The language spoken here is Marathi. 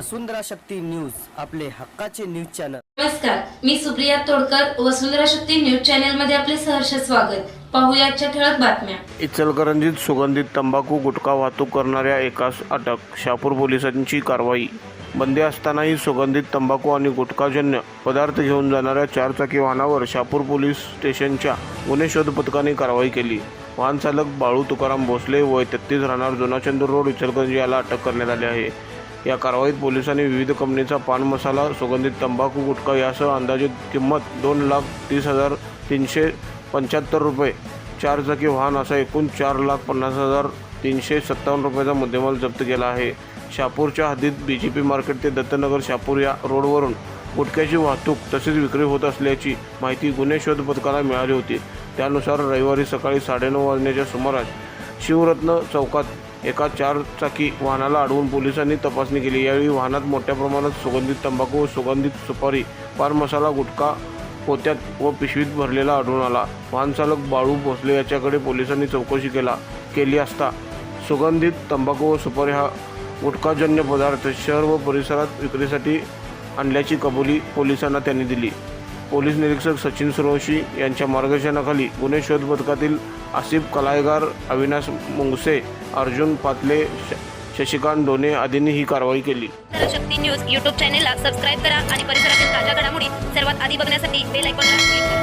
वसुंधरा शक्ती न्यूज आपले हक्काचे न्यूज चॅनल. नमस्कार मी सुप्रिया तोडकर वसुंधरा शक्ती न्यूज चॅनलमध्ये आपले सहर्ष स्वागत. पाहूया आजच्या ठळक बातम्या. इचलकरंजीत सुगंधित तंबाखू गुटखा वाहतूक करणाऱ्या एकास अटक शहापूर पोलिसांची कारवाई. बंदी असतानाही सुगंधित तंबाखू आणि गुटखाजन्य पदार्थ घेऊन जाणाऱ्या चारचाकी वाहनावर शहापूर पोलीस स्टेशनच्या गुन्हे शोध पथकाने कारवाई केली. वाहन चालक बाळू तुकाराम भोसले वय तेहतीस राहणार जुनाचंद्र रोड इचलकरंजी याला अटक करण्यात आली आहे. या कारवाईत पोलिसांनी विविध कंपनीचा पान मसाला सुगंधित तंबाखू गुटखा यासह अंदाजे किंमत दोन लाख तीस हजार तीनशे पंच्याहत्तर रुपये चारचाकी वाहन असा एकूण चार लाख पन्नास हजार तीनशे सत्तावन्न रुपयाचा मुद्देमाल जप्त केला आहे. शापूरच्या हद्दीत बी जे पी मार्केट ते दत्तनगर शापूर या रोडवरून गुटख्याची वाहतूक तसेच विक्री होत असल्याची माहिती गुन्हे शोध पथकाला मिळाली होती. त्यानुसार रविवारी सकाळी साडेनऊ वाजण्याच्या सुमारास शिवरत्न चौकात एका चारचाकी वाहनाला अडवून पोलिसांनी तपासणी केली. यावेळी वाहनात मोठ्या प्रमाणात सुगंधित तंबाखू व सुगंधित सुपारी पार मसाला गुटखा पोत्यात व पिशवीत भरलेला आढळून आला. वाहनचालक बाळू भोसले याच्याकडे पोलिसांनी चौकशी केला केली असता सुगंधित तंबाखू व सुपारी हा गुटखाजन्य पदार्थ शहर व परिसरात विक्रीसाठी आणल्याची कबुली पोलिसांना त्यांनी दिली. पोलीस निरीक्षक सचिन सुरवशी यांच्या मार्गदर्शनाखाली गुन्हे शोध पथकातील आसिफ कलायगार अविनाश मुंगसे अर्जुन पातले शशिकांत डोने आदींनी ही कारवाई केली. शक्ती न्यूज यूट्यूब चॅनेलला सबस्क्राईब करा आणि परिसरातील ताज्या घडामोडी सर्वात आधी बघण्यासाठी बेल आयकॉनला क्लिक करा.